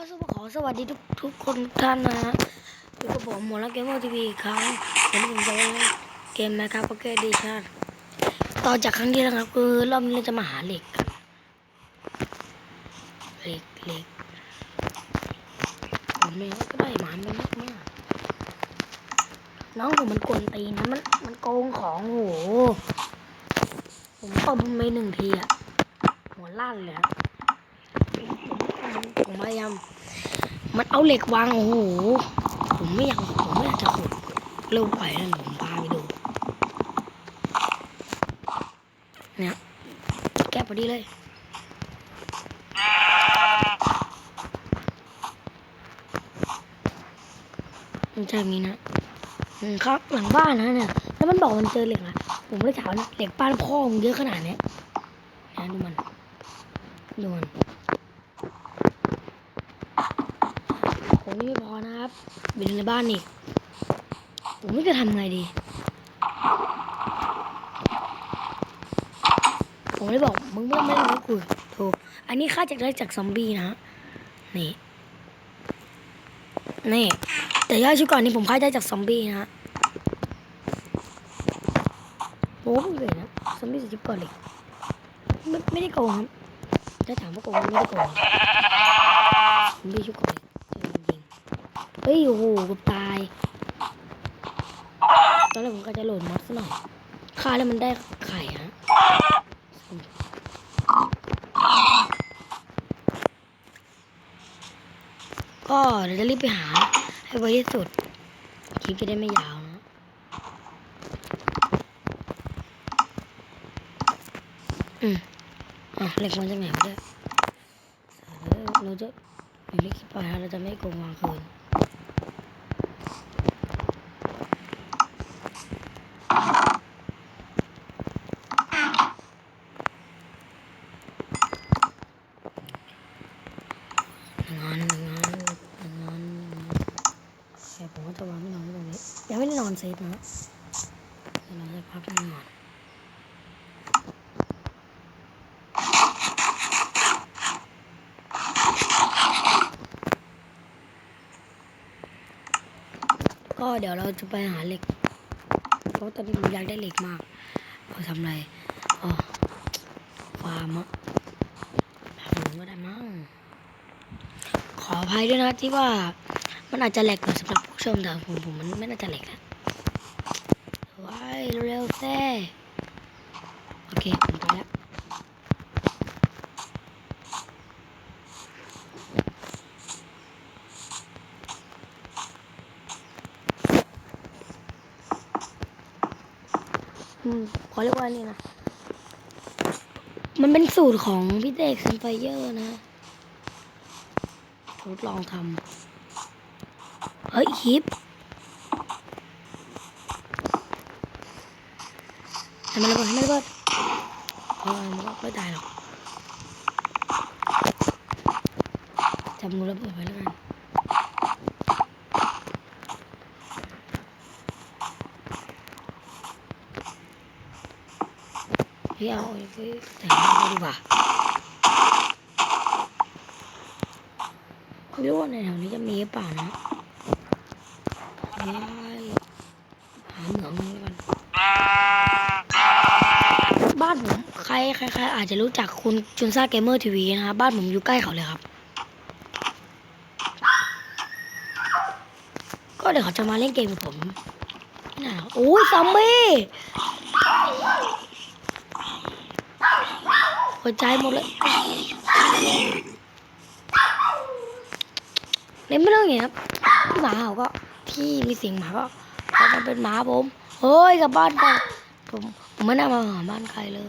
็สวัสดีทุกทุกคนท่านนะฮะอยู่กับผมหมดแล้วเกมเมอทีวีครั้งวันนี้ผมจะเล่นเกมแมคครับพ็อกเก็ตดิชาติต่อจากครั้งที่แล้วครับคือรอบนี้เราจะมาหาเหล็กกันเหล็กเหล็กผมเองก็ได้หมาไปมากน้องผมมันกลนตีนะมันมันโกงของโหผมตบมันไปหนึ่งทีอะหัวลั่นเลยครั ของมายามมันเอาเหล็กวางโอ้โหผมไม่อยากผมไม่อยากจะขุดเร็วไปนั่นผมพาไปดูเนี่ยแก้พอดีเลยมันจมีนะอืมครับหลังบ้านนะเนี่ยแล้วมันบอกมันเจอเหล็กอะผมเลยถามนะเหล็กบ้านพ่อมึงเยอะขนาดเนี้ยนะดูมันดูมัน นี้ไม่พอนะครับบินในบ้านนี่ผมไม่จะทำไงดี ผมเลยบอกมึงไม่ไม่รู้กูโถอันนี้ฆ่าจากได้จากซอมบี้นะนี่นี่แต่ย่าชุดก่อนนี้ผมค่าได้จากซอมบี้นะโอ้ยเลยนะซอมบี้ชุดก่อนเลยไม่ไม่ได้โกงครับถ้าถามว่าโกงไม่ได้โกงซอมบี้ชุดก่อน เฮ้ยโอ้โหกัตาย ตอนแรกผมก็จะโหลดมอสหน่อยค่าแล้วมันได้ไข่ฮะก็เดี๋ยวจะรีบไปหา ให้ไวที่สุดคลิปจะได้ไม่ยาวนะอืมอะเล็กมันจะไหนไม่ได้เราจะไม่คิดไปฮะเราจะไม่โกงวางคืน เซฟนะเราจะพักกันก่อนก็เดี๋ยวเราจะไปหาเหล็ก เพราะตอนนี้ผมอยากได้เหล็กมากเราทำอะไรฟาร์มอะทผมก็ได้มั้ง ขออภัยด้วยนะที่ว่ามันอาจจะแหลกสำหรับผู้ชมแต่ผมผมมันไม่น่าจะแหลกแล้ เร็วๆแซ่โอเคผมตัวแล้วอืมขอเรียกว่านี่นะ มันเป็นสูตรของพี่เด็กซันไฟเยอร์นะทดลองทำเฮ้ยฮิป ให้มันระเบิดให้มันระเบิดเก็ไม่ตายหรอกจำมือระเบิดไว้แล้วกันพี่เอาไปแต่งดีกว่าไม่รู้ว่าในแถวนี้จะมีหรือเปล่านะหาเหมือง ใคล้ายๆอาจจะรู้จักคุณจุนซ่าเกมเมอร์ทีวีนะครับบ้านผมอยู่ใกล้เขาเลยครับ ก็เดี๋ยวเขาจะมาเล่นเกมกับผมน่นะโอ้ยซอมบี้หัวใจหมดเลยเล่นไม่เรื่องอย่างครับหมาเขาก็ที่มีเสียงหมาก็เขาเป็นหมาผมเฮ้ยกลับบ้านไปผมไม่น่ามาหาบ้านใครเลย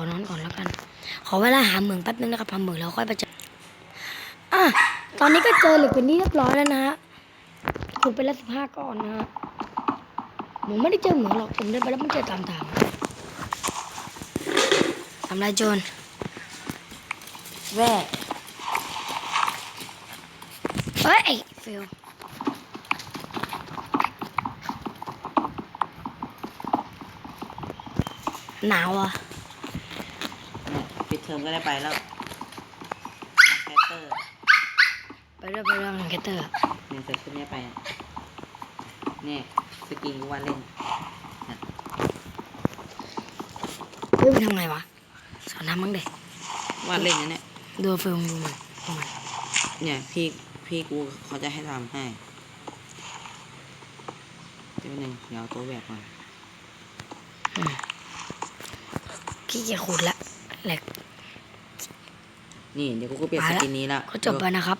อนอนก่อนแล้วกัน ขอเวลาหาเหมืองแป๊บนึงนะครับหาเหมืองแล้วค่อยไปเจออะตอนนี้ก็เจอเหล็กเป็นนี่เรียบร้อยแล้วนะฮะขุดไปแล้วสิบห้าก่อนนะฮะผมไม่ได้เจอเหมืองหรอกผมได้ไปแล้วไม่เจอตามตามทำไรจนแร่เฮ้ยเฟิลหนาวอะ เนี่ยปิดเทอมก็ได้ไปแล้วแคสเตอร์ไปเรื่องไปเรื่องแคตเตอร์เนี่ยใส่ชุดเนี้ยไปอะเนี่ยสกินกูว่าเล่นเฮ้ยมันทำไงวะสอนทำมั้งเด็กว่าเล่นนะเนี่ยดูฟิลมดูมันดูมันเนี่ยพี่พี่กูเขาจะให้ทำให้เดี๋ยวหนึ่งเดี๋ยวเอาตัวแบบก่อนอืมขี้เกียจขุดละแหลก นี่เดี๋ยวกูก็เปลี่ยนไปสละกินนี้ละก็จบไปนะครับ